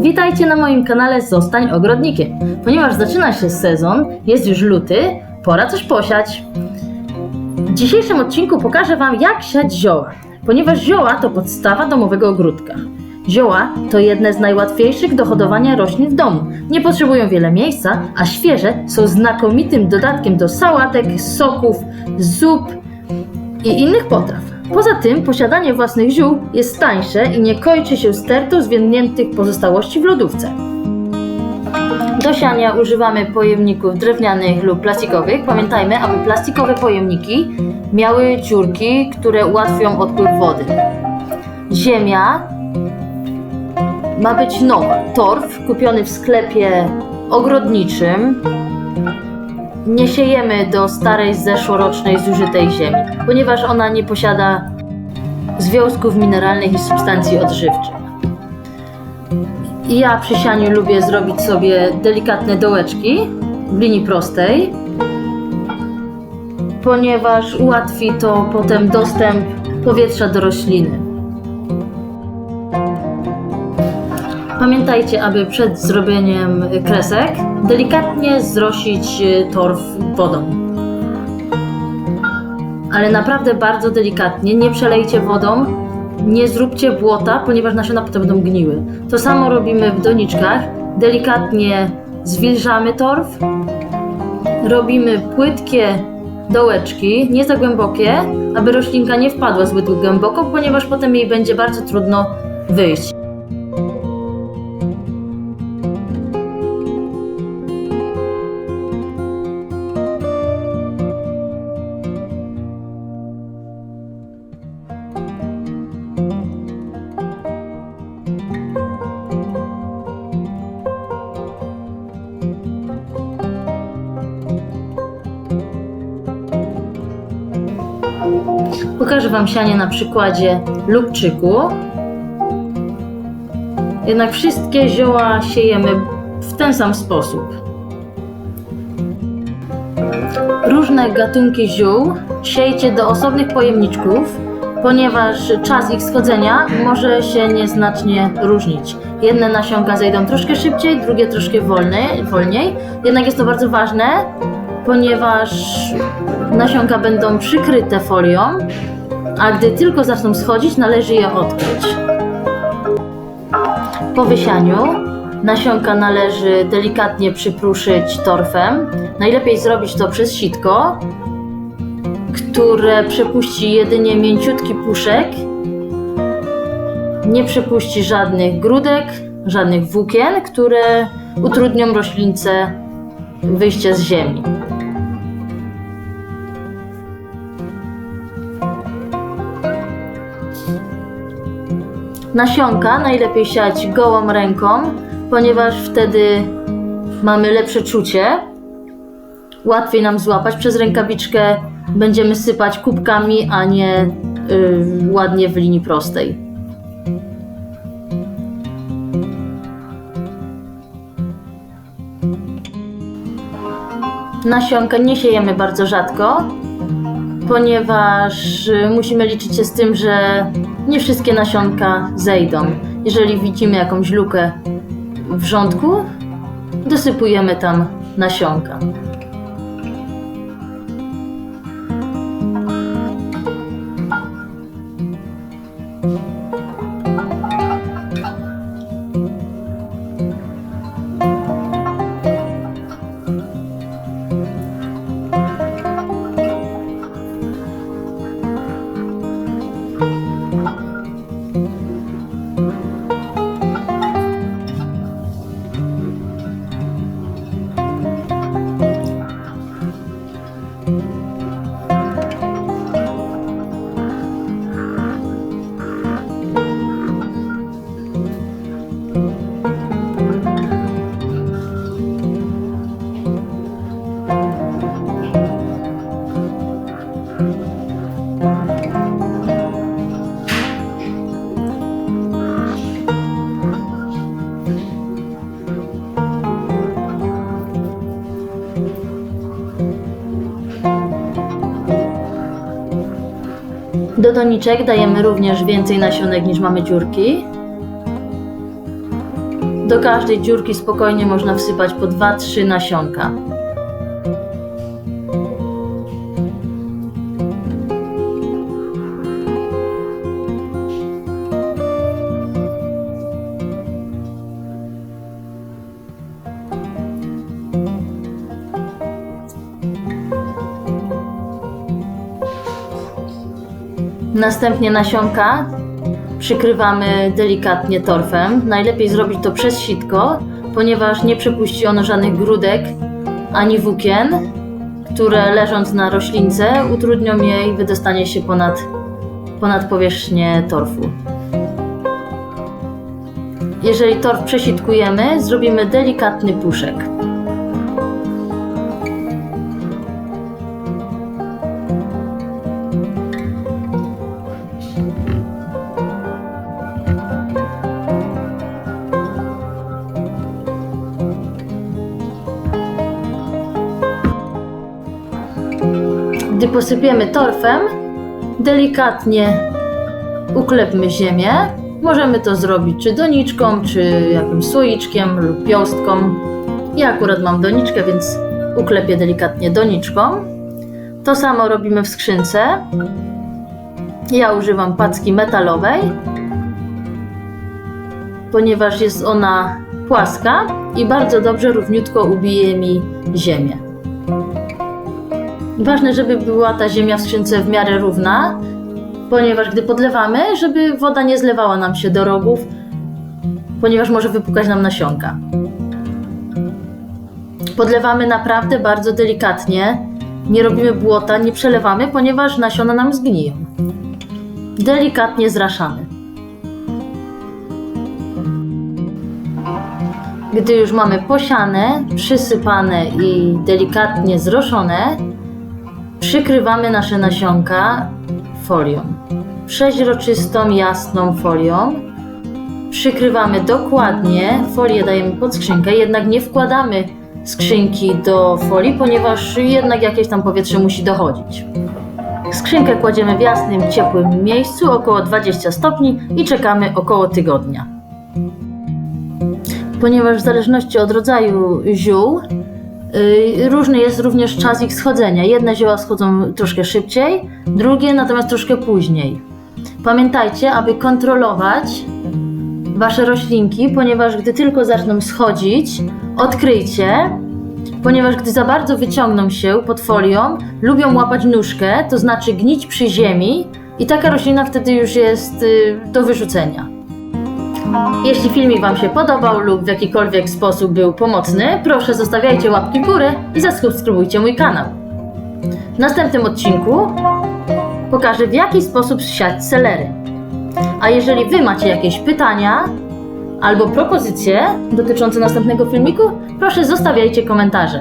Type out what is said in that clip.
Witajcie na moim kanale Zostań Ogrodnikiem. Ponieważ zaczyna się sezon, jest już luty, pora coś posiać. W dzisiejszym odcinku pokażę Wam, jak siać zioła. Ponieważ zioła to podstawa domowego ogródka. Zioła to jedne z najłatwiejszych do hodowania roślin w domu. Nie potrzebują wiele miejsca, a świeże są znakomitym dodatkiem do sałatek, soków, zup i innych potraw. Poza tym posiadanie własnych ziół jest tańsze i nie kończy się stertą zwiędniętych pozostałości w lodówce. Do siania używamy pojemników drewnianych lub plastikowych. Pamiętajmy, aby plastikowe pojemniki miały dziurki, które ułatwią odpływ wody. Ziemia ma być nowa. Torf kupiony w sklepie ogrodniczym. Nie siejemy do starej zeszłorocznej zużytej ziemi, ponieważ ona nie posiada związków mineralnych i substancji odżywczych. Ja przy sianiu lubię zrobić sobie delikatne dołeczki w linii prostej, ponieważ ułatwi to potem dostęp powietrza do rośliny. Pamiętajcie, aby przed zrobieniem kresek delikatnie zrosić y, torf wodą. Ale naprawdę bardzo delikatnie, nie przelejcie wodą, nie zróbcie błota, ponieważ nasiona potem będą gniły. To samo robimy w doniczkach. Delikatnie zwilżamy torf, robimy płytkie dołeczki, nie za głębokie, aby roślinka nie wpadła zbyt głęboko, ponieważ potem jej będzie bardzo trudno wyjść. Pokażę Wam sianie na przykładzie lubczyku. Jednak wszystkie zioła siejemy w ten sam sposób. Różne gatunki ziół siejcie do osobnych pojemniczków, ponieważ czas ich schodzenia może się nieznacznie różnić. Jedne nasionka zejdą troszkę szybciej, drugie troszkę wolniej, wolniej. Jednak jest to bardzo ważne, ponieważ nasionka będą przykryte folią, a gdy tylko zaczną schodzić, należy je odkryć. Po wysianiu nasionka należy delikatnie przypruszyć torfem. Najlepiej zrobić to przez sitko, które przepuści jedynie mięciutki puszek. Nie przepuści żadnych grudek, żadnych włókien, które utrudnią roślince wyjście z ziemi. Nasionka najlepiej siać gołą ręką, ponieważ wtedy mamy lepsze czucie. Łatwiej nam złapać przez rękawiczkę. Będziemy sypać kubkami, a nie y, ładnie w linii prostej. Nasionka nie siejemy bardzo rzadko, ponieważ y, musimy liczyć się z tym, że nie wszystkie nasionka zejdą. Jeżeli widzimy jakąś lukę w rządku, dosypujemy tam nasionka. Do doniczek dajemy również więcej nasionek niż mamy dziurki. Do każdej dziurki spokojnie można wsypać po 2-3 nasionka. Następnie nasionka przykrywamy delikatnie torfem. Najlepiej zrobić to przez sitko, ponieważ nie przepuści ono żadnych grudek ani włókien, które leżąc na roślince utrudnią jej wydostanie się ponad, ponad powierzchnię torfu. Jeżeli torf przesitkujemy, zrobimy delikatny puszek. Gdy posypiemy torfem, delikatnie uklepmy ziemię. Możemy to zrobić czy doniczką, czy jakimś słoiczkiem lub piąstką. Ja akurat mam doniczkę, więc uklepię delikatnie doniczką. To samo robimy w skrzynce. Ja używam packi metalowej, ponieważ jest ona płaska i bardzo dobrze równiutko ubije mi ziemię. Ważne, żeby była ta ziemia w skrzynce w miarę równa, ponieważ gdy podlewamy, żeby woda nie zlewała nam się do rogów, ponieważ może wypukać nam nasionka. Podlewamy naprawdę bardzo delikatnie, nie robimy błota, nie przelewamy, ponieważ nasiona nam zgniją. Delikatnie zraszamy. Gdy już mamy posiane, przysypane i delikatnie zroszone, Przykrywamy nasze nasionka folią. Przeźroczystą, jasną folią. Przykrywamy dokładnie, folię dajemy pod skrzynkę, jednak nie wkładamy skrzynki do folii, ponieważ jednak jakieś tam powietrze musi dochodzić. Skrzynkę kładziemy w jasnym, ciepłym miejscu, około 20 stopni i czekamy około tygodnia. Ponieważ w zależności od rodzaju ziół, Różny jest również czas ich schodzenia. Jedne zioła schodzą troszkę szybciej, drugie natomiast troszkę później. Pamiętajcie, aby kontrolować wasze roślinki, ponieważ gdy tylko zaczną schodzić, odkryjcie, ponieważ gdy za bardzo wyciągną się pod folią, lubią łapać nóżkę, to znaczy gnić przy ziemi i taka roślina wtedy już jest yy, do wyrzucenia. Jeśli filmik Wam się podobał lub w jakikolwiek sposób był pomocny, proszę zostawiajcie łapki w górę i zasubskrybujcie mój kanał. W następnym odcinku pokażę w jaki sposób siać celery. A jeżeli Wy macie jakieś pytania albo propozycje dotyczące następnego filmiku, proszę zostawiajcie komentarze.